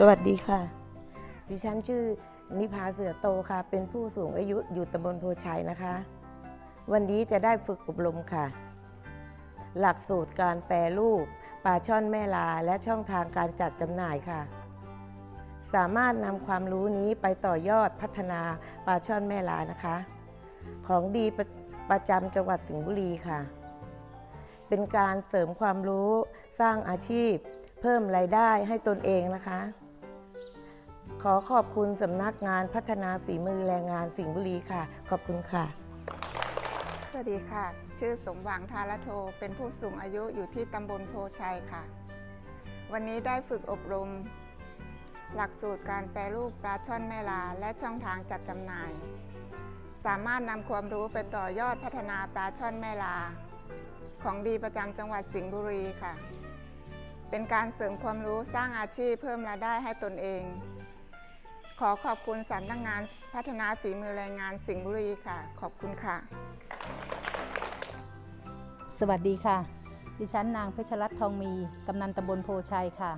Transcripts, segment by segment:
สวัสดีค่ะ ดิฉันชื่อนิพาเสือโตค่ะ เป็นผู้สูงอายุอยู่ตำบลโพชัยนะคะ วันนี้จะได้ฝึกอบรมค่ะ หลักสูตรการแปรรูปปลาช่อนแม่ลาและช่องทางการจัดจำหน่ายค่ะ สามารถนำความรู้นี้ไปต่อยอดพัฒนาปลาช่อนแม่ลานะคะ ของดีประประจำจังหวัดสิงห์บุรีค่ะ เป็นการเสริมความรู้สร้างอาชีพเพิ่มรายได้ให้ตนเองนะคะ ขอขอบคุณสำนักงานพัฒนาฝีมือแรงงานสิงห์บุรีค่ะ ขอบคุณค่ะ สวัสดีค่ะ ชื่อสมหวังทาละโท เป็นผู้สูงอายุอยู่ที่ตำบลโพชัยค่ะ วันนี้ได้ฝึกอบรม หลักสูตรการแปรรูปปลาช่อนแม่ลา และช่องทางจัดจำหน่าย สามารถนำความรู้ไปต่อยอดพัฒนาปลาช่อนแม่ลา ของดีประจำจังหวัดสิงห์บุรีค่ะ เป็นการเสริมความรู้สร้างอาชีพเพิ่มรายได้ให้ตนเอง ขอขอบคุณสำนักงงานพัฒนาฝีมือแรงงานสิงห์บุรีค่ะ ขอบคุณค่ะ สวัสดีค่ะ ดิฉันนางเพชรรัตน์ทองมี กำนันตำบลโพชัยค่ะ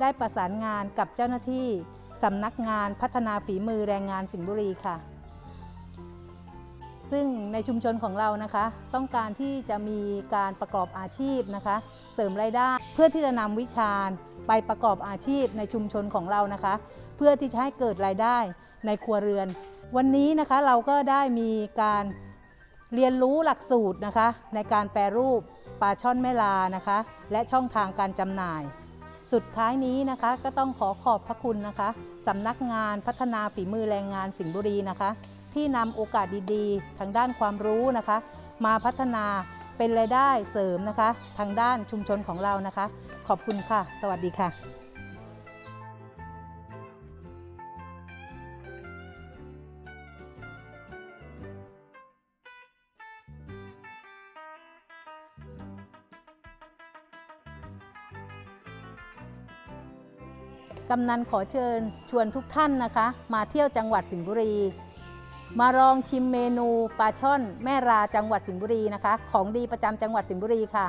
ได้ประสานงานกับเจ้าหน้าที่สำนักงานพัฒนาฝีมือแรงงานสิงห์บุรีค่ะ ซึ่งในชุมชนของเรานะคะ ต้องการที่จะมีการประกอบอาชีพนะคะ เสริมรายได้เพื่อที่จะนำวิชาไปประกอบอาชีพในชุมชนของเรานะคะ เพื่อที่จะให้เกิดรายได้ในครัวเรือน วันนี้นะคะเราก็ได้มีการเรียนรู้หลักสูตรนะคะ ในการแปรรูปปลาช่อนแม่ลานะคะ และช่องทางการจำหน่าย สุดท้ายนี้นะคะก็ต้องขอขอบพระคุณนะคะสำนักงานพัฒนาฝีมือแรงงานสิงห์บุรีนะคะ ที่นำโอกาสดีๆ ทางด้านความรู้นะคะ มาพัฒนาเป็นรายได้เสริมนะคะ ทางด้านชุมชนของเรานะคะ ขอบคุณค่ะ สวัสดีค่ะ กำนันขอเชิญชวนทุกท่านนะคะ มาเที่ยวจังหวัดสิงห์บุรี มาลองชิมเมนูปลาช่อนแม่ราจังหวัดสิงห์บุรีนะคะ ของดีประจำจังหวัดสิงห์บุรีค่ะ